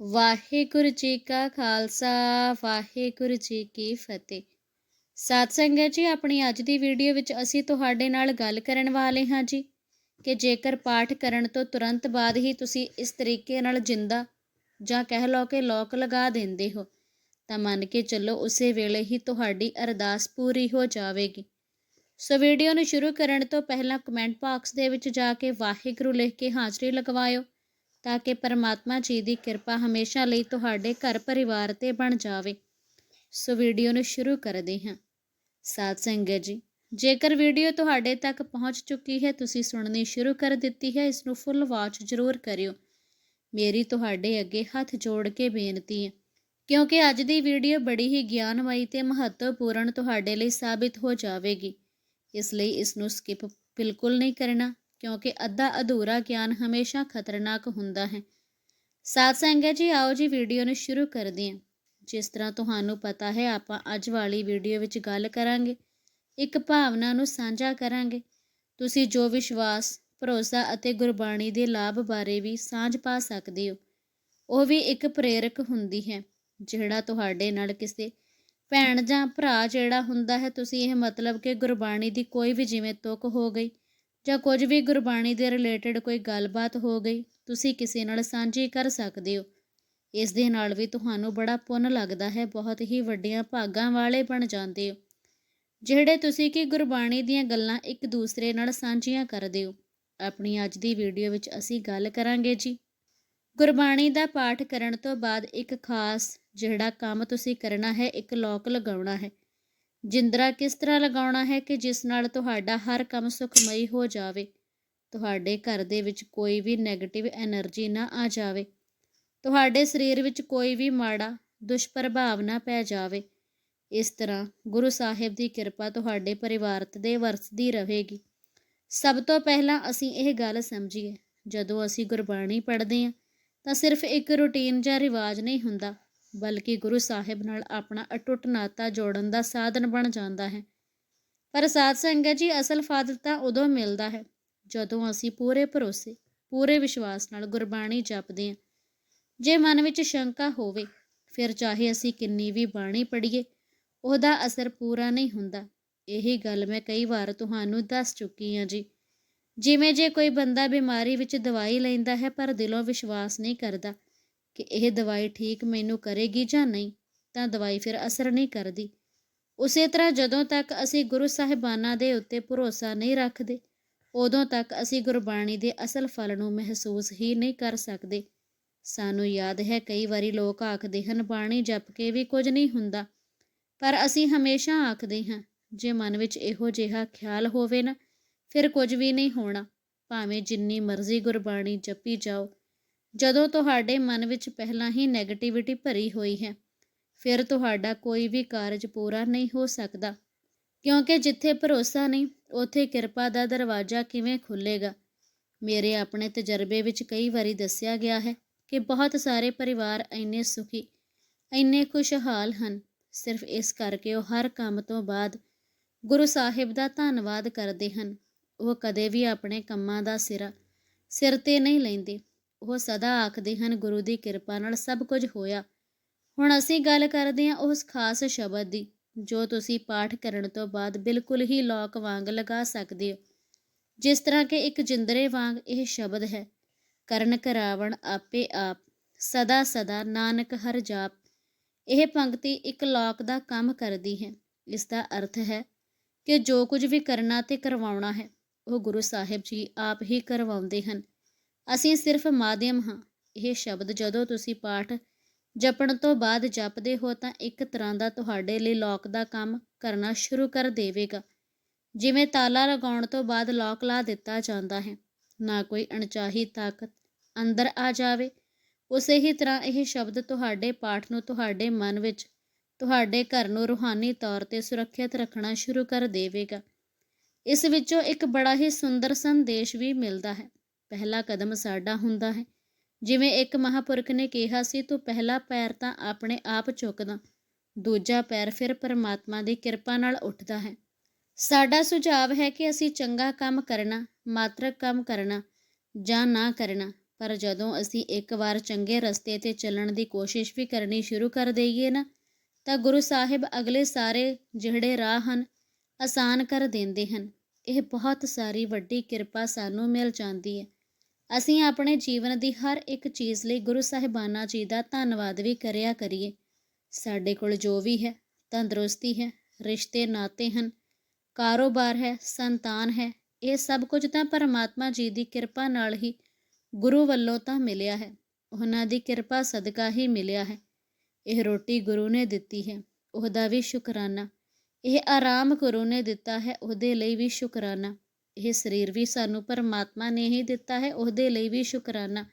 ਵਾਹਿਗੁਰੂ ਜੀ ਕਾ ਖਾਲਸਾ, ਵਾਹਿਗੁਰੂ ਜੀ ਕੀ ਫਤਿਹ। ਸਾਧ ਸੰਗਤ ਜੀ, ਆਪਣੀ ਅੱਜ ਦੀ ਵੀਡੀਓ ਵਿੱਚ ਅਸੀਂ ਤੁਹਾਡੇ ਨਾਲ ਗੱਲ ਕਰਨ ਵਾਲੇ ਹਾਂ ਜੀ ਕਿ ਜੇਕਰ ਪਾਠ ਕਰਨ ਤੋਂ ਤੁਰੰਤ ਬਾਅਦ ਹੀ ਤੁਸੀਂ ਇਸ ਤਰੀਕੇ ਨਾਲ ਜਿੰਦਾ ਜਾਂ ਕਹਿ ਲਓ ਕਿ ਲੋਕ ਲਗਾ ਦਿੰਦੇ ਹੋ, ਤਾਂ ਮੰਨ ਕੇ ਚੱਲੋ ਉਸੇ ਵੇਲੇ ਹੀ ਤੁਹਾਡੀ ਅਰਦਾਸ ਪੂਰੀ ਹੋ ਜਾਵੇਗੀ। ਸੋ ਵੀਡੀਓ ਨੂੰ ਸ਼ੁਰੂ ਕਰਨ ਤੋਂ ਪਹਿਲਾਂ ਕਮੈਂਟ ਬਾਕਸ ਦੇ ਵਿੱਚ ਜਾ ਕੇ ਵਾਹਿਗੁਰੂ ਲਿਖ ਕੇ ਹਾਜ਼ਰੀ ਲਗਵਾਇਓ। ਤਾਂ ਕਿ ਪਰਮਾਤਮਾ ਜੀ ਦੀ ਕਿਰਪਾ ਹਮੇਸ਼ਾ ਲਈ ਤੁਹਾਡੇ ਘਰ ਪਰਿਵਾਰ ਤੇ ਬਣ ਜਾਵੇ। ਸੋ ਵੀਡੀਓ ਨੂੰ ਸ਼ੁਰੂ ਕਰਦੇ ਹਾਂ। ਸਾਧ ਸੰਗਤ ਜੀ, ਜੇਕਰ ਵੀਡੀਓ ਤੁਹਾਡੇ ਤੱਕ ਪਹੁੰਚ ਚੁੱਕੀ ਹੈ, ਤੁਸੀਂ ਸੁਣਨੀ ਸ਼ੁਰੂ ਕਰ ਦਿੱਤੀ ਹੈ। ਇਸ ਨੂੰ ਫੁੱਲ ਵਾਚ ਜ਼ਰੂਰ ਕਰਿਓ। ਮੇਰੀ ਤੁਹਾਡੇ ਅੱਗੇ ਹੱਥ ਜੋੜ ਕੇ ਬੇਨਤੀ ਹੈ, ਕਿਉਂਕਿ ਅੱਜ ਦੀ ਵੀਡੀਓ ਬੜੀ ਹੀ ਗਿਆਨਮਈ ਤੇ ਮਹੱਤਵਪੂਰਨ ਤੁਹਾਡੇ ਲਈ ਸਾਬਿਤ ਹੋ ਜਾਵੇਗੀ। ਇਸ ਲਈ ਇਸ ਨੂੰ ਸਕਿਪ ਬਿਲਕੁਲ ਨਹੀਂ ਕਰਨਾ। ਕਿਉਂਕਿ ਅੱਧਾ ਅਧੂਰਾ ਗਿਆਨ ਹਮੇਸ਼ਾ ਖਤਰਨਾਕ ਹੁੰਦਾ ਹੈ। ਸਾਧ ਸੰਗਤ ਜੀ, ਆਓ ਜੀ ਵੀਡੀਓ ਨੂੰ ਸ਼ੁਰੂ ਕਰਦੇ ਹਾਂ। ਜਿਸ ਤਰ੍ਹਾਂ ਤੁਹਾਨੂੰ ਪਤਾ ਹੈ, ਆਪਾਂ ਅੱਜ ਵਾਲੀ ਵੀਡੀਓ ਵਿੱਚ ਗੱਲ ਕਰਾਂਗੇ। ਇੱਕ ਭਾਵਨਾ ਨੂੰ ਸਾਂਝਾ ਕਰਾਂਗੇ। ਤੁਸੀਂ ਜੋ ਵਿਸ਼ਵਾਸ, ਭਰੋਸਾ ਅਤੇ ਗੁਰਬਾਣੀ ਦੇ ਲਾਭ ਬਾਰੇ ਵੀ ਸਾਂਝ ਪਾ ਸਕਦੇ ਹੋ। ਉਹ ਵੀ ਇੱਕ ਪ੍ਰੇਰਕ ਹੁੰਦੀ ਹੈ, ਜਿਹੜਾ ਤੁਹਾਡੇ ਨਾਲ ਕਿਸੇ ਭੈਣ ਜਾਂ ਭਰਾ ਜਿਹੜਾ ਹੁੰਦਾ ਹੈ, ਤੁਸੀਂ ਇਹ ਮਤਲਬ ਕਿ ਗੁਰਬਾਣੀ ਦੀ ਕੋਈ ਵੀ ਜਿਵੇਂ ਤੁਕ ਹੋ ਗਈ ਜਾਂ ਕੁਝ ਵੀ ਗੁਰਬਾਣੀ ਦੇ ਰਿਲੇਟਡ ਕੋਈ ਗੱਲਬਾਤ ਹੋ ਗਈ, ਤੁਸੀਂ ਕਿਸੇ ਨਾਲ ਸਾਂਝੀ ਕਰ ਸਕਦੇ ਹੋ। ਇਸ ਦੇ ਨਾਲ ਵੀ ਤੁਹਾਨੂੰ ਬੜਾ ਪੁੰਨ ਲੱਗਦਾ ਹੈ, ਬਹੁਤ ਹੀ ਵੱਡੀਆਂ ਭਾਗਾਂ ਵਾਲੇ ਬਣ ਜਾਂਦੇ ਹੋ। ਜਿਹੜੇ ਤੁਸੀਂ ਕਿ ਗੁਰਬਾਣੀ ਦੀਆਂ ਗੱਲਾਂ ਇੱਕ ਦੂਸਰੇ ਨਾਲ ਸਾਂਝੀਆਂ ਕਰਦੇ ਹੋ। ਆਪਣੀ ਅੱਜ ਦੀ ਵੀਡੀਓ ਵਿੱਚ ਅਸੀਂ ਗੱਲ ਕਰਾਂਗੇ ਜੀ। ਗੁਰਬਾਣੀ ਦਾ ਪਾਠ ਕਰਨ ਤੋਂ ਬਾਅਦ ਇੱਕ ਖਾਸ ਜਿਹੜਾ ਕੰਮ ਤੁਸੀਂ ਕਰਨਾ ਹੈ, ਇੱਕ ਲੋਕ ਲਗਾਉਣਾ ਹੈ। ਜਿੰਦਰਾ ਕਿਸ ਤਰ੍ਹਾਂ ਲਗਾਉਣਾ ਹੈ ਕਿ ਜਿਸ ਨਾਲ ਤੁਹਾਡਾ ਹਰ ਕੰਮ ਸੁਖਮਈ ਹੋ ਜਾਵੇ? ਤੁਹਾਡੇ ਘਰ ਦੇ ਵਿੱਚ ਕੋਈ ਵੀ ਨੈਗੇਟਿਵ એનર્ਜੀ ਨਾ ਆ ਜਾਵੇ। ਤੁਹਾਡੇ ਸਰੀਰ ਵਿੱਚ ਕੋਈ ਵੀ ਮਾੜਾ, ਦੁਸ਼ਪ੍ਰਭਾਵ ਨਾ ਪੈ ਜਾਵੇ। ਇਸ ਤਰ੍ਹਾਂ ਗੁਰੂ ਸਾਹਿਬ ਦੀ ਕਿਰਪਾ ਤੁਹਾਡੇ ਪਰਿਵਾਰ ਤੇ ਵਰਸਦੀ ਰਹੇਗੀ। ਸਭ ਤੋਂ ਪਹਿਲਾਂ ਅਸੀਂ ਇਹ ਗੱਲ ਸਮਝੀਏ, ਜਦੋਂ ਅਸੀਂ ਗੁਰਬਾਣੀ ਪੜ੍ਹਦੇ ਹਾਂ, ਤਾਂ ਸਿਰਫ ਇੱਕ ਰੁਟੀਨ ਜਾਂ ਰਿਵਾਜ ਨਹੀਂ ਹੁੰਦਾ। ਬਲਕਿ ਗੁਰੂ ਸਾਹਿਬ ਨਾਲ ਆਪਣਾ ਅਟੁੱਟ ਨਾਤਾ ਜੋੜਨ ਦਾ ਸਾਧਨ ਬਣ ਜਾਂਦਾ ਹੈ। ਪਰ ਸਾਧ ਸੰਗਤ ਜੀ, ਅਸਲ ਫਾਇਦਾ ਤਾਂ ਉਦੋਂ ਮਿਲਦਾ ਹੈ ਜਦੋਂ ਅਸੀਂ ਪੂਰੇ ਭਰੋਸੇ, ਪੂਰੇ ਵਿਸ਼ਵਾਸ ਨਾਲ ਗੁਰਬਾਣੀ ਜਪਦੇ ਹਾਂ। ਜੇ ਮਨ ਵਿੱਚ ਸ਼ੰਕਾ ਹੋਵੇ, ਫਿਰ ਚਾਹੇ ਅਸੀਂ ਕਿੰਨੀ ਵੀ ਬਾਣੀ ਪੜ੍ਹੀਏ, ਉਹਦਾ ਅਸਰ ਪੂਰਾ ਨਹੀਂ ਹੁੰਦਾ। ਇਹੀ ਗੱਲ ਮੈਂ ਕਈ ਵਾਰ ਤੁਹਾਨੂੰ ਦੱਸ ਚੁੱਕੀ ਹਾਂ ਜੀ। ਜਿਵੇਂ ਜੇ ਕੋਈ ਬੰਦਾ ਬਿਮਾਰੀ ਵਿੱਚ ਦਵਾਈ ਲੈਂਦਾ ਹੈ, ਪਰ ਦਿਲੋਂ ਵਿਸ਼ਵਾਸ ਨਹੀਂ ਕਰਦਾ ਕਿ ਇਹ ਦਵਾਈ ਠੀਕ ਮੈਨੂੰ ਕਰੇਗੀ ਜਾਂ ਨਹੀਂ, ਤਾਂ ਦਵਾਈ ਫਿਰ ਅਸਰ ਨਹੀਂ ਕਰਦੀ। ਉਸੇ ਤਰ੍ਹਾਂ ਜਦੋਂ ਤੱਕ ਅਸੀਂ ਗੁਰੂ ਸਾਹਿਬਾਨਾਂ ਦੇ ਉੱਤੇ ਭਰੋਸਾ ਨਹੀਂ ਰੱਖਦੇ, ਉਦੋਂ ਤੱਕ ਅਸੀਂ ਗੁਰਬਾਣੀ ਦੇ ਅਸਲ ਫਲ ਨੂੰ ਮਹਿਸੂਸ ਹੀ ਨਹੀਂ ਕਰ ਸਕਦੇ। ਸਾਨੂੰ ਯਾਦ ਹੈ ਕਈ ਵਾਰੀ ਲੋਕ ਆਖਦੇ ਹਨ, ਬਾਣੀ ਜਪ ਕੇ ਵੀ ਕੁਝ ਨਹੀਂ ਹੁੰਦਾ। ਪਰ ਅਸੀਂ ਹਮੇਸ਼ਾ ਆਖਦੇ ਹਾਂ, ਜੇ ਮਨ ਵਿੱਚ ਇਹੋ ਜਿਹਾ ਖਿਆਲ ਹੋਵੇ ਨਾ, ਫਿਰ ਕੁਝ ਵੀ ਨਹੀਂ ਹੋਣਾ। ਭਾਵੇਂ ਜਿੰਨੀ ਮਰਜ਼ੀ ਗੁਰਬਾਣੀ ਜਪੀ ਜਾਓ ਜਦੋਂ ਤੁਹਾਡੇ ਮਨ ਵਿੱਚ ਪਹਿਲਾਂ ਹੀ ਨੈਗੇਟਿਵਿਟੀ ਭਰੀ ਹੋਈ ਹੈ, ਫਿਰ ਤੁਹਾਡਾ ਕੋਈ ਵੀ ਕਾਰਜ ਪੂਰਾ ਨਹੀਂ ਹੋ ਸਕਦਾ। ਕਿਉਂਕਿ ਜਿੱਥੇ ਭਰੋਸਾ ਨਹੀਂ, ਉੱਥੇ ਕਿਰਪਾ ਦਾ ਦਰਵਾਜ਼ਾ ਕਿਵੇਂ ਖੁੱਲੇਗਾ ਮੇਰੇ ਆਪਣੇ ਤਜਰਬੇ ਵਿੱਚ ਕਈ ਵਾਰੀ ਦੱਸਿਆ ਗਿਆ ਹੈ ਕਿ ਬਹੁਤ ਸਾਰੇ ਪਰਿਵਾਰ ਇੰਨੇ ਸੁਖੀ, ਇੰਨੇ ਖੁਸ਼ਹਾਲ ਹਨ। ਸਿਰਫ ਇਸ ਕਰਕੇ ਉਹ ਹਰ ਕੰਮ ਤੋਂ ਬਾਅਦ ਗੁਰੂ ਸਾਹਿਬ ਦਾ ਧੰਨਵਾਦ ਕਰਦੇ ਹਨ। ਉਹ ਕਦੇ ਵੀ ਆਪਣੇ ਕੰਮਾਂ ਦਾ ਸਿਰਾ, ਸਿਰ ਤੇ ਨਹੀਂ ਲੈਂਦੇ। ਉਹ ਸਦਾ ਆਖਦੇ ਹਨ, ਗੁਰੂ ਦੀ ਕਿਰਪਾ ਨਾਲ ਸਭ ਕੁਝ ਹੋਇਆ। ਹੁਣ ਅਸੀਂ ਗੱਲ ਕਰਦੇ ਹਾਂ ਉਸ ਖਾਸ ਸ਼ਬਦ ਦੀ, ਜੋ ਤੁਸੀਂ ਪਾਠ ਕਰਨ ਤੋਂ ਬਾਅਦ ਬਿਲਕੁਲ ਹੀ ਲੋਕ ਵਾਂਗ ਲਗਾ ਸਕਦੇ ਹੋ। ਜਿਸ ਤਰ੍ਹਾਂ ਕਿ ਇੱਕ ਜਿੰਦਰੇ ਵਾਂਗ ਇਹ ਸ਼ਬਦ ਹੈ, ਕਰਨ ਕਰਾਵਣ ਆਪੇ ਆਪ, ਸਦਾ ਸਦਾ ਨਾਨਕ ਹਰ ਜਾਪ। ਇਹ ਪੰਕਤੀ ਇੱਕ ਲੋਕ ਦਾ ਕੰਮ ਕਰਦੀ ਹੈ। ਇਸ ਦਾ ਅਰਥ ਹੈ ਕਿ ਜੋ ਕੁਝ ਵੀ ਕਰਨਾ ਤੇ ਕਰਵਾਉਣਾ ਹੈ, ਉਹ ਗੁਰੂ ਸਾਹਿਬ ਜੀ ਆਪ ਹੀ ਕਰਵਾਉਂਦੇ ਹਨ। ਅਸੀਂ ਸਿਰਫ ਮਾਧਿਅਮ ਹਾਂ। ਇਹ ਸ਼ਬਦ ਜਦੋਂ ਤੁਸੀਂ ਪਾਠ ਜਪਣ ਤੋਂ ਬਾਅਦ ਜਪਦੇ ਹੋ ਤਾਂ ਇੱਕ ਤਰ੍ਹਾਂ ਦਾ ਤੁਹਾਡੇ ਲਈ ਲੋਕ ਦਾ ਕੰਮ ਕਰਨਾ ਸ਼ੁਰੂ ਕਰ ਦੇਵੇਗਾ। ਜਿਵੇਂ ਤਾਲਾ ਲਗਾਉਣ ਤੋਂ ਬਾਅਦ ਲੋਕ ਲਾ ਦਿੱਤਾ ਜਾਂਦਾ ਹੈ। ਨਾ ਕੋਈ ਅਣਚਾਹੀ ਤਾਕਤ ਅੰਦਰ ਆ ਜਾਵੇ। ਉਸੇ ਹੀ ਤਰ੍ਹਾਂ ਇਹ ਸ਼ਬਦ ਤੁਹਾਡੇ ਪਾਠ ਨੂੰ ਤੁਹਾਡੇ ਮਨ ਵਿੱਚ, ਤੁਹਾਡੇ ਘਰ ਨੂੰ ਰੂਹਾਨੀ ਤੌਰ ਤੇ ਸੁਰੱਖਿਅਤ ਰੱਖਣਾ ਸ਼ੁਰੂ ਕਰ ਦੇਵੇਗਾ। ਇਸ ਵਿੱਚੋਂ ਇੱਕ ਬੜਾ ਹੀ ਸੁੰਦਰ ਸੰਦੇਸ਼ ਵੀ ਮਿਲਦਾ ਹੈ। ਪਹਿਲਾ ਕਦਮ ਸਾਡਾ ਹੁੰਦਾ ਹੈ। ਜਿਵੇਂ ਇੱਕ ਮਹਾਪੁਰਖ ਨੇ ਕਿਹਾ ਸੀ, ਤੂੰ ਪਹਿਲਾ ਪੈਰ ਤਾਂ ਆਪਣੇ ਆਪ ਚੁੱਕਦਾ, ਦੂਜਾ ਪੈਰ ਫਿਰ ਪਰਮਾਤਮਾ ਦੀ ਕਿਰਪਾ ਨਾਲ ਉੱਠਦਾ ਹੈ। ਸਾਡਾ ਸੁਝਾਅ ਹੈ ਕਿ ਅਸੀਂ ਚੰਗਾ ਕੰਮ ਕਰਨਾ, ਮਾਤਰਕ ਕੰਮ ਕਰਨਾ ਜਾਂ ਨਾ ਕਰਨਾ, ਪਰ ਜਦੋਂ ਅਸੀਂ ਇੱਕ ਵਾਰ ਚੰਗੇ ਰਸਤੇ ਤੇ ਚੱਲਣ ਦੀ ਕੋਸ਼ਿਸ਼ ਵੀ ਕਰਨੀ ਸ਼ੁਰੂ ਕਰ ਦਈਏ ਨਾ, ਤਾਂ ਗੁਰੂ ਸਾਹਿਬ ਅਗਲੇ ਸਾਰੇ ਜਿਹੜੇ ਰਾਹ ਹਨ, ਆਸਾਨ ਕਰ ਦਿੰਦੇ ਹਨ। ਇਹ ਬਹੁਤ ਸਾਰੀ ਵੱਡੀ ਕਿਰਪਾ ਸਾਨੂੰ ਮਿਲ ਜਾਂਦੀ ਹੈ। ਅਸੀਂ ਆਪਣੇ ਜੀਵਨ ਦੀ ਹਰ ਇੱਕ ਚੀਜ਼ ਲਈ ਗੁਰੂ ਸਾਹਿਬਾਨਾ ਜੀ ਦਾ ਧੰਨਵਾਦ ਵੀ ਕਰਿਆ ਕਰੀਏ। ਸਾਡੇ ਕੋਲ ਜੋ ਵੀ ਹੈ, ਤੰਦਰੁਸਤੀ ਹੈ, ਰਿਸ਼ਤੇ, ਨਾਤੇ ਹਨ, ਕਾਰੋਬਾਰ ਹੈ, ਸੰਤਾਨ ਹੈ, ਇਹ ਸਭ ਕੁਝ ਤਾਂ ਪਰਮਾਤਮਾ ਜੀ ਦੀ ਕਿਰਪਾ ਨਾਲ ਹੀ ਗੁਰੂ ਵੱਲੋਂ ਤਾਂ ਮਿਲਿਆ ਹੈ। ਉਹਨਾਂ ਦੀ ਕਿਰਪਾ ਸਦਕਾ ਹੀ ਮਿਲਿਆ ਹੈ। ਇਹ ਰੋਟੀ ਗੁਰੂ ਨੇ ਦਿੱਤੀ ਹੈ, ਉਹਦਾ ਵੀ ਸ਼ੁਕਰਾਨਾ। ਇਹ ਆਰਾਮ ਗੁਰੂ ਨੇ ਦਿੱਤਾ ਹੈ, ਉਹਦੇ ਲਈ ਵੀ ਸ਼ੁਕਰਾਨਾ। ਇਹ ਸਰੀਰ ਵੀ ਸਾਨੂੰ ਪਰਮਾਤਮਾ ਨੇ ਹੀ ਦਿੱਤਾ ਹੈ, ਉਹਦੇ ਲਈ ਵੀ ਸ਼ੁਕਰਾਨਾ।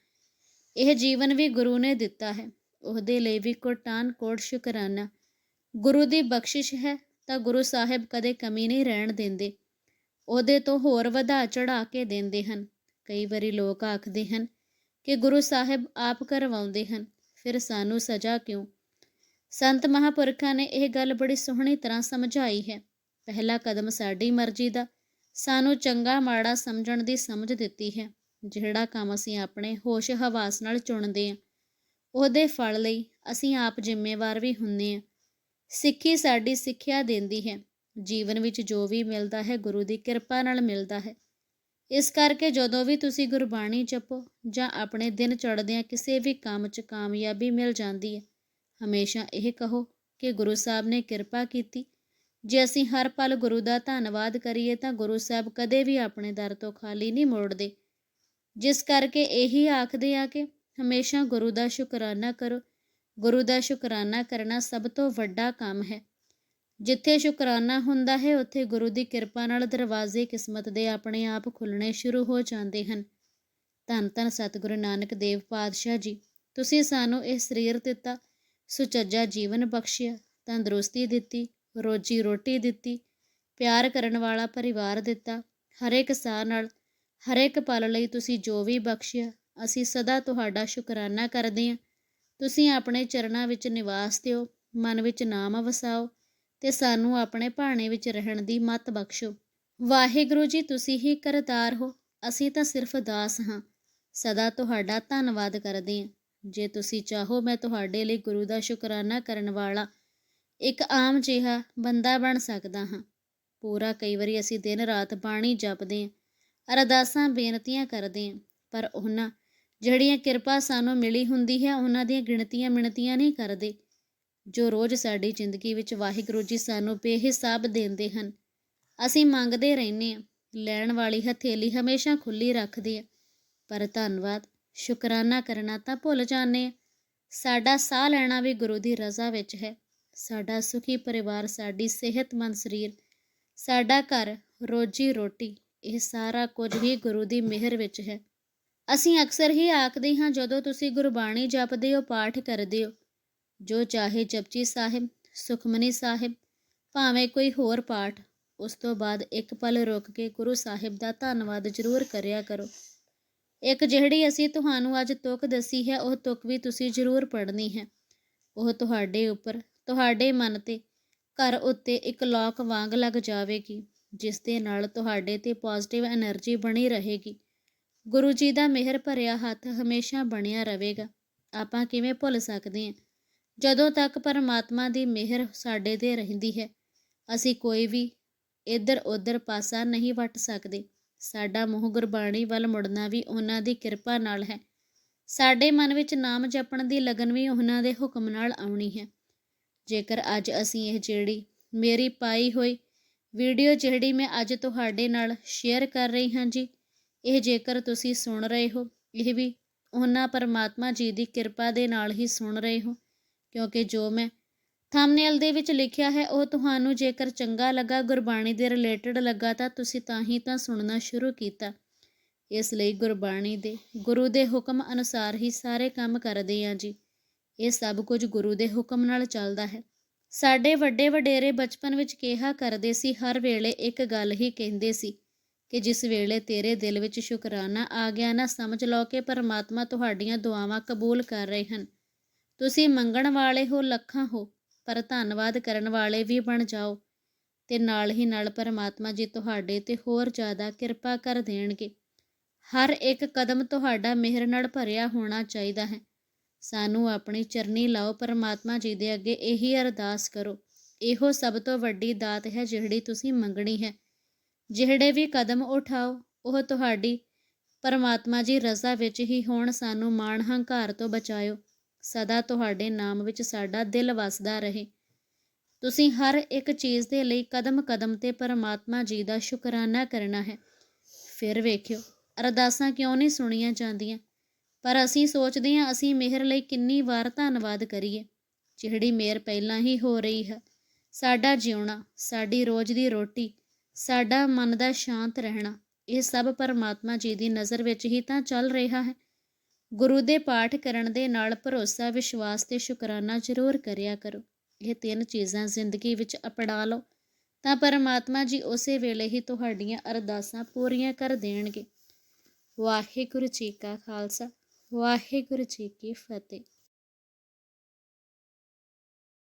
ਇਹ ਜੀਵਨ ਵੀ ਗੁਰੂ ਨੇ ਦਿੱਤਾ ਹੈ, ਉਹਦੇ ਲਈ ਵੀ ਕੋਟਾਨ ਕੋਟ ਸ਼ੁਕਰਾਨਾ। ਗੁਰੂ ਦੀ ਬਖਸ਼ਿਸ਼ ਹੈ ਤਾਂ ਗੁਰੂ ਸਾਹਿਬ ਕਦੇ ਕਮੀ ਨਹੀਂ ਰਹਿਣ ਦਿੰਦੇ। ਉਹਦੇ ਤੋਂ ਹੋਰ ਵਧਾ ਚੜਾ ਕੇ ਦਿੰਦੇ ਹਨ। ਕਈ ਵਾਰੀ ਲੋਕ ਆਖਦੇ ਹਨ ਕਿ ਗੁਰੂ ਸਾਹਿਬ ਆਪ ਕਰਵਾਉਂਦੇ ਹਨ, ਫਿਰ ਸਾਨੂੰ ਸਜ਼ਾ ਕਿਉਂ? ਸੰਤ ਮਹਾਪੁਰਖਾਂ ਨੇ ਇਹ ਗੱਲ ਬੜੀ ਸੋਹਣੀ ਤਰ੍ਹਾਂ ਸਮਝਾਈ ਹੈ। ਪਹਿਲਾ ਕਦਮ ਸਾਡੀ ਮਰਜ਼ੀ ਦਾ ਸਾਨੂੰ ਚੰਗਾ ਮਾੜਾ ਸਮਝਣ ਦੀ ਸਮਝ ਦਿੱਤੀ ਹੈ, ਜਿਹੜਾ ਕੰਮ ਅਸੀਂ ਆਪਣੇ ਹੋਸ਼ ਹਵਾਸ ਨਾਲ ਚੁਣਦੇ ਹਾਂ, ਉਹਦੇ ਫਲ ਲਈ ਅਸੀਂ ਆਪ ਜ਼ਿੰਮੇਵਾਰ ਵੀ ਹੁੰਨੇ ਹਾਂ। ਸਿੱਖੀ ਸਾਡੀ ਸਿੱਖਿਆ ਦਿੰਦੀ ਹੈ, ਜੀਵਨ ਵਿੱਚ ਜੋ ਵੀ ਮਿਲਦਾ ਹੈ ਗੁਰੂ ਦੀ ਕਿਰਪਾ ਨਾਲ ਮਿਲਦਾ ਹੈ। ਇਸ ਕਰਕੇ ਜਦੋਂ ਵੀ ਤੁਸੀਂ ਗੁਰਬਾਣੀ ਜਪੋ ਜਾਂ ਆਪਣੇ ਦਿਨ ਚੜ੍ਹਦਿਆਂ ਕਿਸੇ ਵੀ ਕੰਮ 'ਚ ਕਾਮਯਾਬੀ ਮਿਲ ਜਾਂਦੀ ਹੈ, ਹਮੇਸ਼ਾ ਇਹ ਕਹੋ ਕਿ ਗੁਰੂ ਸਾਹਿਬ ਨੇ ਕਿਰਪਾ ਕੀਤੀ ਜੇ ਅਸੀਂ ਹਰ ਪਲ ਗੁਰੂ ਦਾ ਧੰਨਵਾਦ ਕਰੀਏ ਤਾਂ ਗੁਰੂ ਸਾਹਿਬ ਕਦੇ ਵੀ ਆਪਣੇ ਦਰ ਤੋਂ ਖਾਲੀ ਨਹੀਂ ਮੋੜਦੇ। ਜਿਸ ਕਰਕੇ ਇਹੀ ਆਖਦੇ ਆ ਕਿ ਹਮੇਸ਼ਾ ਗੁਰੂ ਦਾ ਸ਼ੁਕਰਾਨਾ ਕਰੋ। ਗੁਰੂ ਦਾ ਸ਼ੁਕਰਾਨਾ ਕਰਨਾ ਸਭ ਤੋਂ ਵੱਡਾ ਕੰਮ ਹੈ। ਜਿੱਥੇ ਸ਼ੁਕਰਾਨਾ ਹੁੰਦਾ ਹੈ, ਉੱਥੇ ਗੁਰੂ ਦੀ ਕਿਰਪਾ ਨਾਲ ਦਰਵਾਜ਼ੇ ਕਿਸਮਤ ਦੇ ਆਪਣੇ ਆਪ ਖੁੱਲਣੇ ਸ਼ੁਰੂ ਹੋ ਜਾਂਦੇ ਹਨ। ਧੰਨ ਧੰਨ ਸਤਿਗੁਰੂ ਨਾਨਕ ਦੇਵ ਪਾਤਸ਼ਾਹ ਜੀ, ਤੁਸੀਂ ਸਾਨੂੰ ਇਹ ਸਰੀਰ ਦਿੱਤਾ, ਸੁਚੱਜਾ ਜੀਵਨ ਬਖਸ਼ਿਆ, ਤੰਦਰੁਸਤੀ ਦਿੱਤੀ ਰੋਜੀ ਰੋਟੀ ਦਿੱਤੀ, ਪਿਆਰ ਕਰਨ ਵਾਲਾ ਪਰਿਵਾਰ ਦਿੱਤਾ। ਹਰੇਕ ਸਾਹ ਨਾਲ, ਹਰੇਕ ਪਲ ਲਈ ਤੁਸੀਂ ਜੋ ਵੀ ਬਖਸ਼ਿਆ, ਅਸੀਂ ਸਦਾ ਤੁਹਾਡਾ ਸ਼ੁਕਰਾਨਾ ਕਰਦੇ ਹਾਂ। ਤੁਸੀਂ ਆਪਣੇ ਚਰਨਾਂ ਵਿੱਚ ਨਿਵਾਸ ਦਿਓ, ਮਨ ਵਿੱਚ ਨਾਮ ਵਸਾਓ ਤੇ ਸਾਨੂੰ ਆਪਣੇ ਭਾਣੇ ਵਿੱਚ ਰਹਿਣ ਦੀ ਮਤ ਬਖਸ਼ੋ। ਵਾਹਿਗੁਰੂ ਜੀ, ਤੁਸੀਂ ਹੀ ਕਰਤਾਰ ਹੋ, ਅਸੀਂ ਤਾਂ ਸਿਰਫ ਦਾਸ ਹਾਂ। ਸਦਾ ਤੁਹਾਡਾ ਧੰਨਵਾਦ ਕਰਦੇ ਹਾਂ। ਜੇ ਤੁਸੀਂ ਚਾਹੋ ਮੈਂ ਤੁਹਾਡੇ ਲਈ ਗੁਰੂ ਦਾ ਸ਼ੁਕਰਾਨਾ ਕਰਨ ਵਾਲਾ ਇੱਕ ਆਮ ਜਿਹਾ ਬੰਦਾ ਬਣ ਸਕਦਾ ਹਾਂ। ਪੂਰਾ ਕਈ ਵਾਰੀ ਅਸੀਂ ਦਿਨ ਰਾਤ ਬਾਣੀ ਜਪਦੇ ਹਾਂ, ਅਰਦਾਸਾਂ, ਬੇਨਤੀਆਂ ਕਰਦੇ ਹਾਂ, ਪਰ ਉਹਨਾਂ ਜਿਹੜੀਆਂ ਕਿਰਪਾ ਸਾਨੂੰ ਮਿਲੀ ਹੁੰਦੀ ਹੈ, ਉਹਨਾਂ ਦੀਆਂ ਗਿਣਤੀਆਂ ਮਿਣਤੀਆਂ ਨਹੀਂ ਕਰਦੇ। ਜੋ ਰੋਜ਼ ਸਾਡੀ ਜ਼ਿੰਦਗੀ ਵਿੱਚ ਵਾਹਿਗੁਰੂ ਜੀ ਸਾਨੂੰ ਬੇਹਿਸਾਬ ਦਿੰਦੇ ਹਨ, ਅਸੀਂ ਮੰਗਦੇ ਰਹਿੰਦੇ ਹਾਂ, ਲੈਣ ਵਾਲੀ ਹਥੇਲੀ ਹਮੇਸ਼ਾ ਖੁੱਲੀ ਰੱਖਦੇ ਆ, ਪਰ ਧੰਨਵਾਦ, ਸ਼ੁਕਰਾਨਾ ਕਰਨਾ ਤਾਂ ਭੁੱਲ ਜਾਂਦੇ ਆ ਸਾਡਾ ਸਾਹ ਲੈਣਾ ਵੀ ਗੁਰੂ ਦੀ ਰਜ਼ਾ ਵਿੱਚ ਹੈ। ਸਾਡਾ ਸੁਖੀ ਪਰਿਵਾਰ, ਸਾਡੀ ਸਿਹਤਮੰਦ ਸਰੀਰ, ਸਾਡਾ ਘਰ, ਰੋਜੀ ਰੋਟੀ, ਇਹ ਸਾਰਾ ਕੁਝ ਹੀ ਗੁਰੂ ਦੀ ਮਿਹਰ ਵਿੱਚ ਹੈ। ਅਸੀਂ ਅਕਸਰ ਹੀ ਆਖਦੇ ਹਾਂ, ਜਦੋਂ ਤੁਸੀਂ ਗੁਰਬਾਣੀ ਜਪਦੇ ਹੋ, ਪਾਠ ਕਰਦੇ ਹੋ, ਜੋ ਚਾਹੇ ਜਪਜੀ ਸਾਹਿਬ, ਸੁਖਮਨੀ ਸਾਹਿਬ, ਭਾਵੇਂ ਕੋਈ ਹੋਰ ਪਾਠ, ਉਸ ਤੋਂ ਬਾਅਦ ਇੱਕ ਪਲ ਰੁਕ ਕੇ ਗੁਰੂ ਸਾਹਿਬ ਦਾ ਧੰਨਵਾਦ ਜ਼ਰੂਰ ਕਰਿਆ ਕਰੋ। ਇੱਕ ਜਿਹੜੀ ਅਸੀਂ ਤੁਹਾਨੂੰ ਅੱਜ ਤੁਕ ਦੱਸੀ ਹੈ, ਉਹ ਤੁਕ ਵੀ ਤੁਸੀਂ ਜ਼ਰੂਰ ਪੜ੍ਹਨੀ ਹੈ। ਉਹ ਤੁਹਾਡੇ ਉੱਪਰ ਤੁਹਾਡੇ ਮਨ ਤੇ ਘਰ ਉੱਤੇ ਇੱਕ ਲੋਕ ਵਾਂਗ ਲੱਗ ਜਾਵੇਗੀ, ਜਿਸ ਦੇ ਨਾਲ ਤੁਹਾਡੇ ਤੇ ਪੋਜ਼ਿਟਿਵ એનર્ਜੀ ਬਣੀ ਰਹੇਗੀ। ਗੁਰੂ ਜੀ ਦਾ ਮਿਹਰ ਭਰਿਆ ਹੱਥ ਹਮੇਸ਼ਾ ਬਣਿਆ ਰਹੇਗਾ। ਆਪਾਂ ਕਿਵੇਂ ਭੁੱਲ ਸਕਦੇ ਹਾਂ? ਜਦੋਂ ਤੱਕ ਪਰਮਾਤਮਾ ਦੀ ਮਿਹਰ ਸਾਡੇ ਤੇ ਰਹਿੰਦੀ ਹੈ, ਅਸੀਂ ਕੋਈ ਵੀ ਇੱਧਰ ਉੱਧਰ ਪਾਸਾ ਨਹੀਂ ਵਟ ਸਕਦੇ। ਸਾਡਾ ਮੂੰਹ ਗੁਰਬਾਣੀ ਵੱਲ ਮੁੜਨਾ ਵੀ ਉਹਨਾਂ ਦੀ ਕਿਰਪਾ ਨਾਲ ਹੈ। ਸਾਡੇ ਮਨ ਵਿੱਚ ਨਾਮ ਜਪਣ ਦੀ ਲਗਨ ਵੀ ਉਹਨਾਂ ਦੇ ਹੁਕਮ ਨਾਲ ਆਉਣੀ ਹੈ। ਜੇਕਰ ਅੱਜ ਅਸੀਂ ਇਹ ਜਿਹੜੀ ਮੇਰੀ ਪਾਈ ਹੋਈ ਵੀਡੀਓ ਜਿਹੜੀ ਮੈਂ ਅੱਜ ਤੁਹਾਡੇ ਨਾਲ ਸ਼ੇਅਰ ਕਰ ਰਹੀ ਹਾਂ ਜੀ, ਇਹ ਜੇਕਰ ਤੁਸੀਂ ਸੁਣ ਰਹੇ ਹੋ, ਇਹ ਵੀ ਉਹਨਾਂ ਪਰਮਾਤਮਾ ਜੀ ਦੀ ਕਿਰਪਾ ਦੇ ਨਾਲ ਹੀ ਸੁਣ ਰਹੇ ਹੋ, ਕਿਉਂਕਿ ਜੋ ਮੈਂ ਥੰਬਨੇਲ ਦੇ ਵਿੱਚ ਲਿਖਿਆ ਹੈ, ਉਹ ਤੁਹਾਨੂੰ ਜੇਕਰ ਚੰਗਾ ਲੱਗਾ, ਗੁਰਬਾਣੀ ਦੇ ਰਿਲੇਟਡ ਲੱਗਾ ਤਾਂ ਤੁਸੀਂ ਤਾਂ ਹੀ ਤਾਂ ਸੁਣਨਾ ਸ਼ੁਰੂ ਕੀਤਾ। ਇਸ ਲਈ ਗੁਰਬਾਣੀ ਦੇ, ਗੁਰੂ ਦੇ ਹੁਕਮ ਅਨੁਸਾਰ ਹੀ ਸਾਰੇ ਕੰਮ ਕਰਦੇ ਹਾਂ ਜੀ। ਇਹ ਸਭ ਕੁਝ ਗੁਰੂ ਦੇ ਹੁਕਮ ਨਾਲ ਚੱਲਦਾ ਹੈ। ਸਾਡੇ ਵੱਡੇ ਵਡੇਰੇ ਬਚਪਨ ਵਿੱਚ ਕਿਹਾ ਕਰਦੇ ਸੀ, ਹਰ ਵੇਲੇ ਇੱਕ ਗੱਲ ਹੀ ਕਹਿੰਦੇ ਸੀ ਕਿ ਜਿਸ ਵੇਲੇ ਤੇਰੇ ਦਿਲ ਵਿੱਚ ਸ਼ੁਕਰਾਨਾ ਆ ਗਿਆ, ਨਾ ਸਮਝ ਲਓ ਕਿ ਪਰਮਾਤਮਾ ਤੁਹਾਡੀਆਂ ਦੁਆਵਾਂ ਕਬੂਲ ਕਰ ਰਹੇ ਹਨ। ਤੁਸੀਂ ਮੰਗਣ ਵਾਲੇ ਹੋ, ਲੱਖਾਂ ਹੋ, ਪਰ ਧੰਨਵਾਦ ਕਰਨ ਵਾਲੇ ਵੀ ਬਣ ਜਾਓ ਤੇ ਨਾਲ ਹੀ ਨਾਲ ਪਰਮਾਤਮਾ ਜੀ ਤੁਹਾਡੇ ਤੇ ਹੋਰ ਜ਼ਿਆਦਾ ਕਿਰਪਾ ਕਰ ਦੇਣਗੇ। ਹਰ ਇੱਕ ਕਦਮ ਤੁਹਾਡਾ ਮਿਹਰ ਨਾਲ ਭਰਿਆ ਹੋਣਾ ਚਾਹੀਦਾ ਹੈ। ਸਾਨੂੰ ਆਪਣੀ ਚਰਨੀ ਲਾਓ, ਪਰਮਾਤਮਾ ਜੀ ਦੇ ਅੱਗੇ ਇਹੀ ਅਰਦਾਸ ਕਰੋ। ਇਹੋ ਸਭ ਤੋਂ ਵੱਡੀ ਦਾਤ ਹੈ ਜਿਹੜੀ ਤੁਸੀਂ ਮੰਗਣੀ ਹੈ। ਜਿਹੜੇ ਵੀ ਕਦਮ ਉਠਾਓ, ਉਹ ਤੁਹਾਡੀ ਪਰਮਾਤਮਾ ਜੀ ਰਜ਼ਾ ਵਿੱਚ ਹੀ ਹੋਣ, ਸਾਨੂੰ ਮਾਣ ਹੰਕਾਰ ਤੋਂ ਬਚਾਇਓ। ਸਦਾ ਤੁਹਾਡੇ ਨਾਮ ਵਿੱਚ ਸਾਡਾ ਦਿਲ ਵਸਦਾ ਰਹੇ। ਤੁਸੀਂ ਹਰ ਇੱਕ ਚੀਜ਼ ਦੇ ਲਈ ਕਦਮ-ਕਦਮ ਤੇ ਪਰਮਾਤਮਾ ਜੀ ਦਾ ਸ਼ੁਕਰਾਨਾ ਕਰਨਾ ਹੈ। ਫਿਰ ਵੇਖਿਓ, ਅਰਦਾਸਾਂ ਕਿਉਂ ਨਹੀਂ ਸੁਣੀਆਂ ਜਾਂਦੀਆਂ? ਪਰ ਅਸੀਂ ਸੋਚਦੇ ਹਾਂ, ਅਸੀਂ ਮਿਹਰ ਲਈ ਕਿੰਨੀ ਵਾਰ ਧੰਨਵਾਦ ਕਰੀਏ। ਜਿਹੜੀ ਮਿਹਰ ਪਹਿਲਾਂ ਹੀ ਹੋ ਰਹੀ ਹੈ। ਸਾਡਾ ਜਿਉਣਾ, ਸਾਡੀ ਰੋਜ਼ ਦੀ ਰੋਟੀ, ਸਾਡਾ ਮਨ ਦਾ ਸ਼ਾਂਤ ਰਹਿਣਾ, ਇਹ ਸਭ ਪਰਮਾਤਮਾ ਜੀ ਦੀ ਨਜ਼ਰ ਵਿੱਚ ਹੀ ਤਾਂ ਚੱਲ ਰਿਹਾ ਹੈ। ਗੁਰੂ ਦੇ ਪਾਠ ਕਰਨ ਦੇ ਨਾਲ ਭਰੋਸਾ, ਵਿਸ਼ਵਾਸ ਤੇ ਸ਼ੁਕਰਾਨਾ ਜ਼ਰੂਰ ਕਰਿਆ ਕਰੋ। ਇਹ ਤਿੰਨ ਚੀਜ਼ਾਂ ਜ਼ਿੰਦਗੀ ਵਿੱਚ ਅਪਣਾ ਲਓ। ਤਾਂ ਪਰਮਾਤਮਾ ਜੀ ਉਸੇ ਵੇਲੇ ਹੀ ਤੁਹਾਡੀਆਂ ਅਰਦਾਸਾਂ ਪੂਰੀਆਂ ਕਰ ਦੇਣਗੇ। ਵਾਹਿਗੁਰੂ ਜੀ ਕਾ ਖਾਲਸਾ। ਵਾਹਿਗੁਰੂ ਜੀ ਕੀ ਫਤਿਹ।